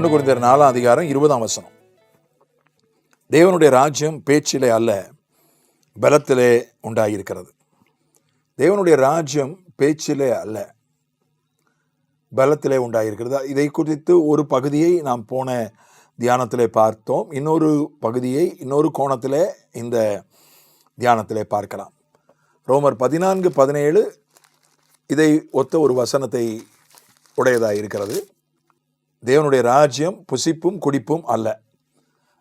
ஒன்று குறிந்தர் நாலாம் அதிகாரம் இருபதாம் வசனம். தேவனுடைய ராஜ்யம் பேச்சிலே அல்ல பலத்திலே உண்டாகியிருக்கிறது தேவனுடைய ராஜ்யம் பேச்சிலே அல்ல பலத்திலே உண்டாகியிருக்கிறது இதை குறித்து ஒரு பகுதியை நாம் போன தியானத்திலே பார்த்தோம். இன்னொரு பகுதியை இன்னொரு கோணத்திலே இந்த தியானத்திலே பார்க்கலாம். ரோமர் பதினான்கு பதினேழு இதை ஒத்த ஒரு வசனத்தை உடையதாக இருக்கிறது தேவனுடைய ராஜ்யம் புசிப்பும் குடிப்பும் அல்ல.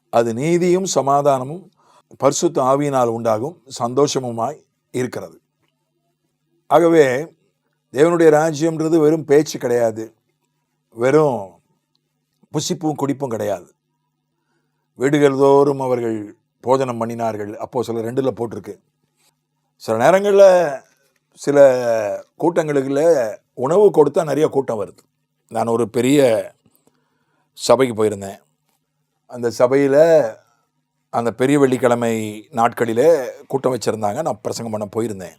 அது நீதியும் சமாதானமும் பரிசுத்த ஆவியினால் உண்டாகும் சந்தோஷமுமாய் இருக்கிறது. ஆகவே தேவனுடைய ராஜ்யம்ன்றது வெறும் பேச்சு கிடையாது. வெறும் புசிப்பும் குடிப்பும் கிடையாது. வீடுகள் தோறும் அவர்கள் போஜனம் பண்ணினார்கள். அப்போது சில ரெண்டில் போட்டிருக்கு. சில நேரங்களில் சில கூட்டங்களுக்குள்ள உணவு கொடுத்தா நிறைய கூட்டம் வருது. நான் ஒரு பெரிய சபைக்கு போயிருந்தேன். அந்த சபையில் அந்த பெரிய வெள்ளிக்கிழமை நாட்களிலே கூட்டம் வச்சுருந்தாங்க. நான் பிரசங்கம் பண்ண போயிருந்தேன்.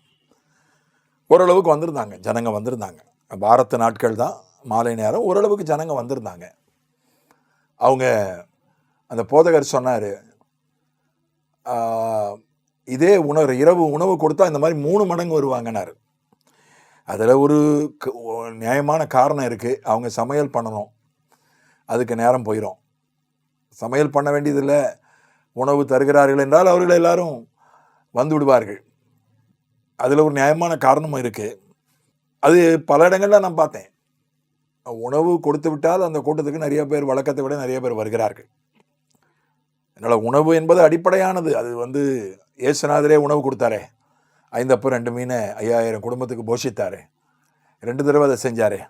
ஓரளவுக்கு வந்திருந்தாங்க. ஜனங்க வந்திருந்தாங்க. வாரத்து நாட்கள் தான். மாலை நேரம் ஓரளவுக்கு ஜனங்க வந்திருந்தாங்க. அவங்க அந்த போதகர் சொன்னார் இதே உணவு இரவு உணவு கொடுத்தா இந்த மாதிரி மூணு மடங்கு வருவாங்கன்னாரு. அதில் ஒரு நியாயமான காரணம் இருக்குது அவங்க சமையல் பண்ணணும். அதுக்கு நேரம் போயிடும் சமையல் பண்ண வேண்டியதில்லை. உணவு தருகிறார்கள் என்றால் அவர்கள் எல்லாரும் வந்து விடுவார்கள். அதில் ஒரு நியாயமான காரணமும் இருக்குது அது பல இடங்களில் நான் பார்த்தேன். உணவு கொடுத்து விட்டால் அந்த கூட்டத்துக்கு நிறைய பேர் வழக்கத்தை விட நிறைய பேர் வருகிறார்கள். அதனால் உணவு என்பது அடிப்படையானது. அது வந்து ஏசுநாதரே உணவு கொடுத்தாரே. ஐந்தப்பு ரெண்டு மீனை ஐயாயிரம் குடும்பத்துக்கு போஷித்தாரே. ரெண்டு தடவை அதை செஞ்சாரே.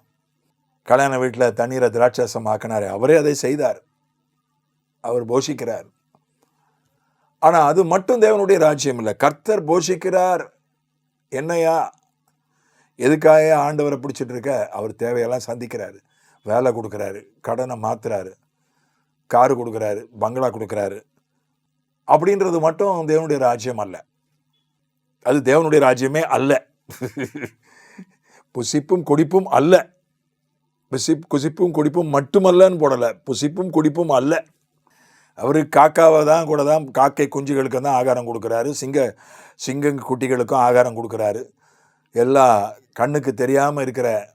கல்யாண வீட்டில் தண்ணீரை திராட்சரசம் ஆக்கினார் அவரே அதை செய்தார். அவர் போஷிக்கிறார். ஆனால் அது மட்டும் தேவனுடைய ராஜ்யம் இல்லை. கர்த்தர் போஷிக்கிறார். என்னையா? எதுக்காக ஆண்டவரை பிடிச்சிட்டு இருக்க? அவர் தேவையெல்லாம் சந்திக்கிறாரு. வேலை கொடுக்குறாரு. கடனை மாற்றுறாரு காரு கொடுக்குறாரு. பங்களா கொடுக்குறாரு. அப்படின்றது மட்டும் தேவனுடைய ராஜ்யம் அல்ல. அது தேவனுடைய ராஜ்யமே அல்ல. புசிப்பும் குடிப்பும் அல்ல. புசிப் குசிப்பும் குடிப்பும் மட்டுமல்லன்னு போடலை. புசிப்பும் குடிப்பும் அல்ல. அவர் காக்காவை தான் கூட தான் காக்கை குஞ்சுகளுக்கு தான் ஆகாரம் கொடுக்குறாரு. சிங்க சிங்க குட்டிகளுக்கும் ஆகாரம் கொடுக்குறாரு. எல்லா கண்ணுக்கு தெரியாமல் இருக்கிற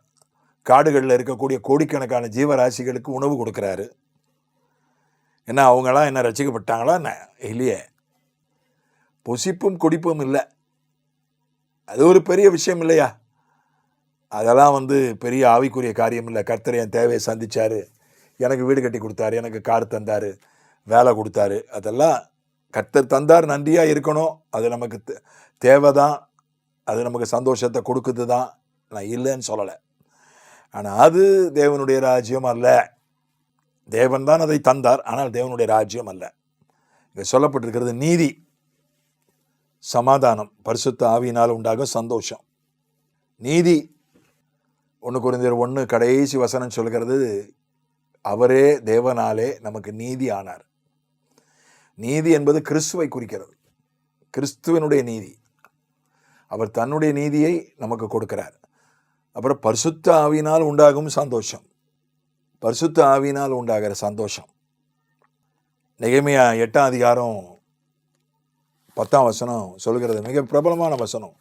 காடுகளில் இருக்கக்கூடிய கோடிக்கணக்கான ஜீவராசிகளுக்கு உணவு கொடுக்குறாரு. என்ன அவங்களாம் என்ன ரசிக்கப்பட்டாங்களா என்ன? இல்லையே. புசிப்பும் குடிப்பும் இல்லை. அது ஒரு பெரிய விஷயம் இல்லையா? அதெல்லாம் வந்து பெரிய ஆவிக்குரிய காரியம் இல்லை. கர்த்தர் என் தேவையை சந்தித்தார் எனக்கு வீடு கட்டி கொடுத்தாரு. எனக்கு கார் தந்தார். வேலை கொடுத்தாரு. அதெல்லாம் கர்த்தர் தந்தார். நன்றியாக இருக்கணும். அது நமக்கு தே- தேவைதான். அது நமக்கு சந்தோஷத்தை கொடுக்குது தான் நான் இல்லைன்னு சொல்லலை. ஆனால் அது தேவனுடைய ராஜ்யம் அல்ல. தேவன் தான் அதை தந்தார். ஆனால் தேவனுடைய ராஜ்யம் அல்ல. இங்கே சொல்லப்பட்டிருக்கிறது நீதி சமாதானம் பரிசுத்த ஆவியினால் உண்டாகும் சந்தோஷம். நீதி ஒன்று குறைந்தர் ஒன்று கடைசி வசனம் சொல்கிறது அவரே தேவனாலே நமக்கு நீதி ஆனார். நீதி என்பது கிறிஸ்துவை குறிக்கிறது. கிறிஸ்துவனுடைய நீதி. அவர் தன்னுடைய நீதியை நமக்கு கொடுக்கிறார். அப்புறம் பரிசுத்த ஆவினால் உண்டாகும் சந்தோஷம். பரிசுத்த ஆவினால் உண்டாகிற சந்தோஷம். நிகமையா எட்டாம் அதிகாரம் பத்தாம் வசனம் சொல்கிறது மிக பிரபலமான வசனம்.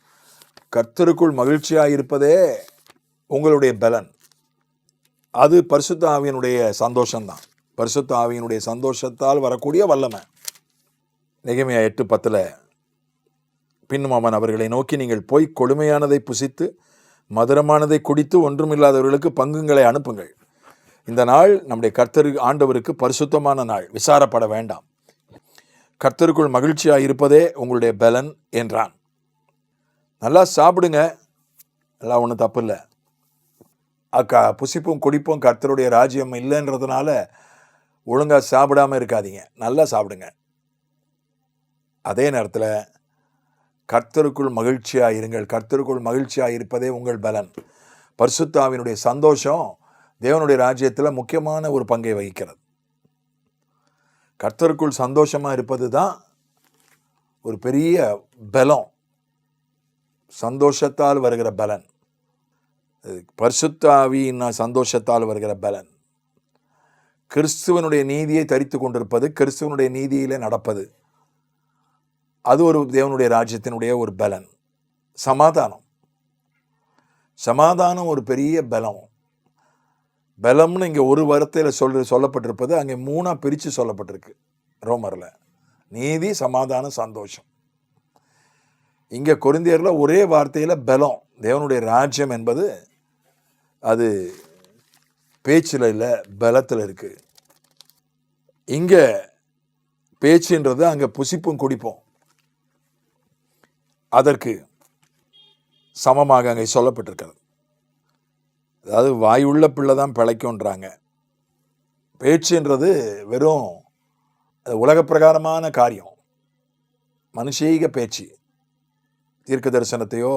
கர்த்தருக்குள் மகிழ்ச்சியாக இருப்பதே உங்களுடைய பலன். அது பரிசுத்த ஆவியனுடைய சந்தோஷம்தான். பரிசுத்த ஆவியனுடைய சந்தோஷத்தால் வரக்கூடிய வல்லமை. நிகமையா எட்டு பத்தில் பின்னும் அவன் அவர்களை நோக்கி நீங்கள் போய் கொடுமையானதை புசித்து மதுரமானதை குடித்து ஒன்றுமில்லாதவர்களுக்கு பங்குகளை அனுப்புங்கள். இந்த நாள் நம்முடைய கர்த்தரு ஆண்டவருக்கு பரிசுத்தமான நாள். விசாரப்பட வேண்டாம். கர்த்தருக்குள் மகிழ்ச்சியாக இருப்பதே உங்களுடைய பலன் என்றான். நல்லா சாப்பிடுங்க. எல்லாம் ஒன்றும் தப்பு இல்லை அக்கா புசிப்பும் குடிப்பும் கர்த்தருடைய ராஜ்யம் இல்லைன்றதுனால ஒழுங்காக சாப்பிடாம இருக்காதீங்க. நல்லா சாப்பிடுங்க. அதே நேரத்தில் கர்த்தருக்குள் மகிழ்ச்சியாக இருங்கள். கர்த்தருக்குள் மகிழ்ச்சியாக இருப்பதே உங்கள் பலன். பர்சுத்தாவினுடைய சந்தோஷம் தேவனுடைய ராஜ்யத்தில் முக்கியமான ஒரு பங்கை வகிக்கிறது. கர்த்தருக்குள் சந்தோஷமாக இருப்பது தான் ஒரு பெரிய பலம். சந்தோஷத்தால் வருகிற பலன். அது சந்தோஷத்தால் வருகிற பலன். கிறிஸ்துவனுடைய நீதியை தரித்து கொண்டிருப்பது கிறிஸ்துவனுடைய நீதியிலே நடப்பது. அது ஒரு தேவனுடைய ராஜ்யத்தினுடைய ஒரு பலன். சமாதானம். சமாதானம் ஒரு பெரிய பலம். பலம்னு இங்கே ஒரு வார்த்தையில் சொல் சொல்லப்பட்டிருப்பது அங்கே மூணாக பிரித்து சொல்லப்பட்டிருக்கு ரோமரில். நீதி சமாதானம் சந்தோஷம். இங்கே கொரிந்தியரில் ஒரே வார்த்தையில் பலம். தேவனுடைய ராஜ்யம் என்பது அது பேச்சில் இல்லை பலத்தில் இருக்குது இங்கே பேச்சுன்றது அங்கே புசிப்பும் குடிப்போம். அதற்கு சமமாக அங்கே சொல்லப்பட்டிருக்கிறது. அதாவது வாயுள்ள பிள்ளை தான் பிழைக்கும்ன்றாங்க. பேச்சுன்றது வெறும் அது பிரகாரமான காரியம். மனுஷீக பேச்சு. தீர்க்க தரிசனத்தையோ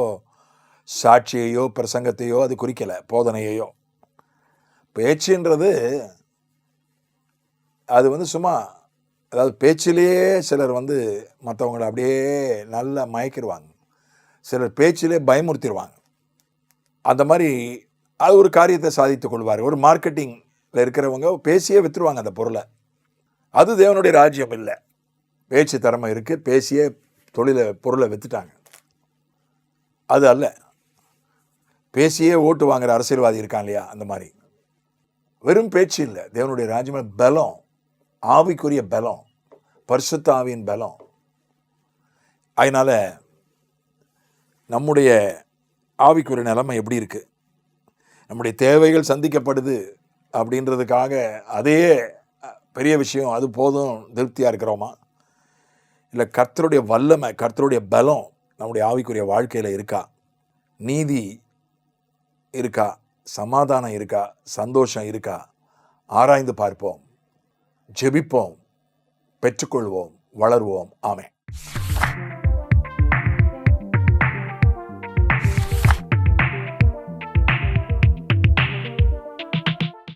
சாட்சியையோ பிரசங்கத்தையோ அது குறிக்கலை போதனையையோ. பேச்சுன்றது அது வந்து சும்மா அதாவது பேச்சிலேயே சிலர் வந்து மற்றவங்கள அப்படியே நல்லா மயக்கிடுவாங்க சிலர் பேச்சிலே பயமுறுத்திடுவாங்க அந்த மாதிரி அது ஒரு காரியத்தை சாதித்து கொள்வார். ஒரு மார்க்கெட்டிங்கில் இருக்கிறவங்க பேசியே விற்றுருவாங்க அந்த பொருளை. அது தேவனுடைய ராஜ்யம் இல்லை. பேச்சு திறமை இருக்குது பேசியே தொழிலை பொருளை விற்றுட்டாங்க அது அல்ல. பேசியே ஓட்டு வாங்குற அரசியல்வாதி இருக்கான் இல்லையா? அந்த மாதிரி. வெறும் பேச்சு இல்லை. தேவனுடைய ராஜ்யம் பலம் ஆவிக்குரிய பலம் பரிசுத்த ஆவியின் பலம். அதனால் நம்முடைய ஆவிக்குரிய நிலைமை எப்படி இருக்குது நம்முடைய தேவைகள் சந்திக்கப்படுது அப்படின்றதுக்காக அதே பெரிய விஷயம் அது போதும் திருப்தியாக இருக்கிறோமா? இல்லை கர்த்தருடைய வல்லமை கர்த்தருடைய பலம் நம்முடைய ஆவிக்குரிய வாழ்க்கையில் இருக்கா? நீதி இருக்கா? சமாதானம் இருக்கா? சந்தோஷம் இருக்கா? ஆராய்ந்து பார்ப்போம். ஜெபிப்போம். பெற்றுக்கொள்வோம். வளர்வோம். ஆமே